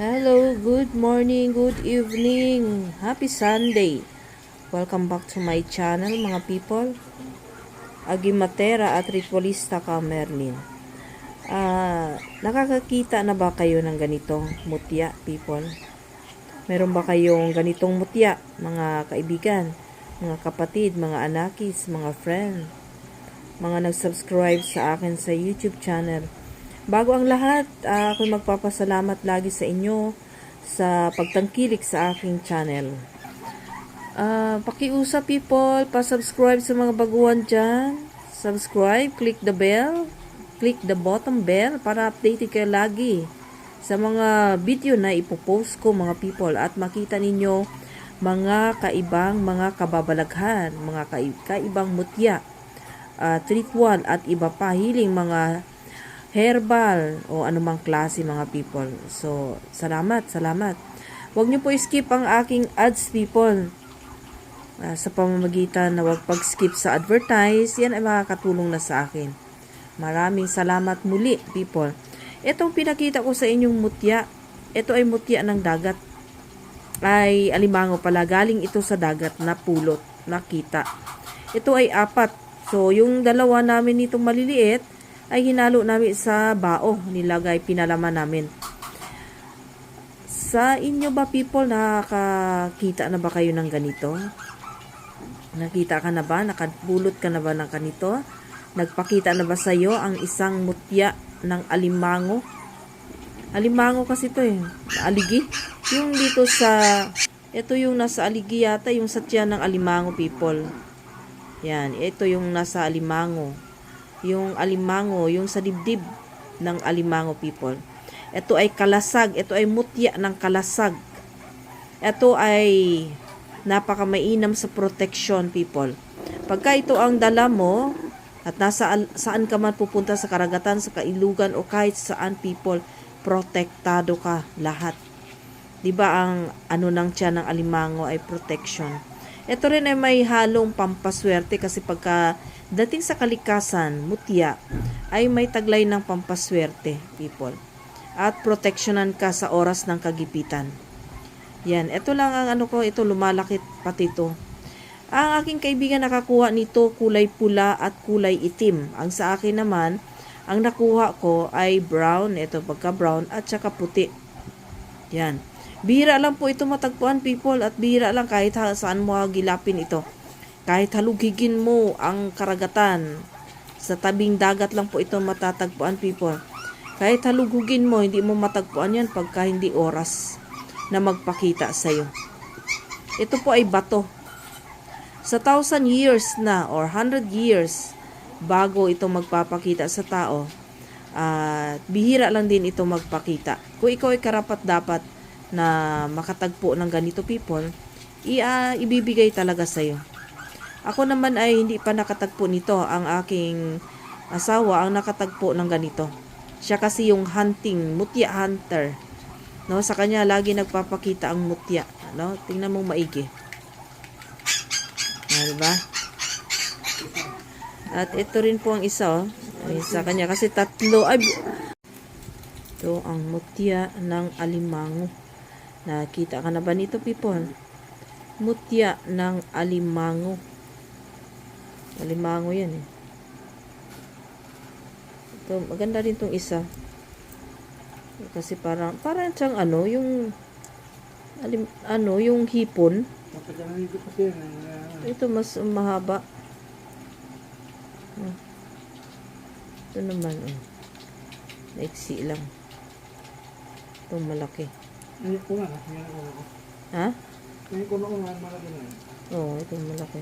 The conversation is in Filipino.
Hello, good morning, good evening. Happy Sunday. Welcome back to my channel, mga people. Agimatera at ritualista ka, Merlin. Ah, nakakakita na ba kayo ng ganitong mutya, people? Meron ba kayong ganitong mutya, mga kaibigan, mga kapatid, mga anakis, mga friend, mga nag-subscribe sa akin sa YouTube channel? Bago ang lahat, uh, ako'y magpapasalamat lagi sa inyo sa pagtangkilik sa aking channel. Uh, pakiusap people, pa-subscribe sa mga baguhan dyan. Subscribe, click the bell, click the bottom bell para updated kayo lagi sa mga video na ipopost ko mga people at makita ninyo mga kaibang mga kababalaghan, mga kaibang mutya, uh, ritual at iba pa hiling mga herbal o anumang klase mga people. So, salamat, salamat. Huwag niyo po skip ang aking ads people. Uh, sa pamamagitan na huwag pag-skip sa advertise, yan ay makakatulong na sa akin. Maraming salamat muli, people. Itong pinakita ko sa inyong mutya, ito ay mutya ng dagat. Ay alimango pala, galing ito sa dagat na pulot, nakita. Ito ay apat. So, yung dalawa namin nitong maliliit, ay hinalo namin sa bao, nilagay, pinalaman namin. Sa inyo ba people, nakakita na ba kayo ng ganito? Nakita ka na ba? Nakabulot ka na ba ng ganito? Nagpakita na ba sa iyo ang isang mutya ng alimango? Alimango kasi to eh. Aligi. Yung dito sa, ito yung nasa aligi yata, yung satya ng alimango people. Yan, ito yung nasa alimango yung alimango, yung sa dibdib ng alimango people. Ito ay kalasag, ito ay mutya ng kalasag. Ito ay napakamainam sa protection people. Pagka ito ang dala mo at nasa saan ka man pupunta sa karagatan, sa kailugan o kahit saan people, protektado ka lahat. 'Di ba ang ano nang tiyan ng alimango ay protection. Ito rin ay may halong pampaswerte kasi pagka dating sa kalikasan, mutya, ay may taglay ng pampaswerte, people. At proteksyonan ka sa oras ng kagipitan. Yan, ito lang ang ano ko, ito lumalakit pati ito. Ang aking kaibigan nakakuha nito kulay pula at kulay itim. Ang sa akin naman, ang nakuha ko ay brown, ito pagka brown at saka puti. Yan. Bihira lang po ito matagpuan people at bihira lang kahit saan mo gilapin ito. Kahit halugigin mo ang karagatan, sa tabing dagat lang po ito matatagpuan people. Kahit halugugin mo, hindi mo matagpuan yan pagka hindi oras na magpakita sa iyo. Ito po ay bato. Sa thousand years na or hundred years bago ito magpapakita sa tao, at uh, bihira lang din ito magpakita. Kung ikaw ay karapat dapat na makatagpo ng ganito people, i uh, ibibigay talaga sa iyo. Ako naman ay hindi pa nakatagpo nito. Ang aking asawa ang nakatagpo ng ganito. Siya kasi yung hunting, mutya hunter. No, sa kanya lagi nagpapakita ang mutya, no? Tingnan mo maigi. Ah, diba? At ito rin po ang isa, oh. Ay, sa kanya kasi tatlo ay ito ang mutya ng alimango. Nakita ka na ba nito, people? Mutya ng alimango. Alimango yan eh. Ito, maganda rin tong isa. Kasi parang, parang siyang ano, yung, alim, ano, yung hipon. Ito mas mahaba. Oh. Ito naman, oh. Naiksi lang. Ito malaki. Ngayon ko na. Ha? Ngayon ko na, malaki na. Oo, oh, ito malaki.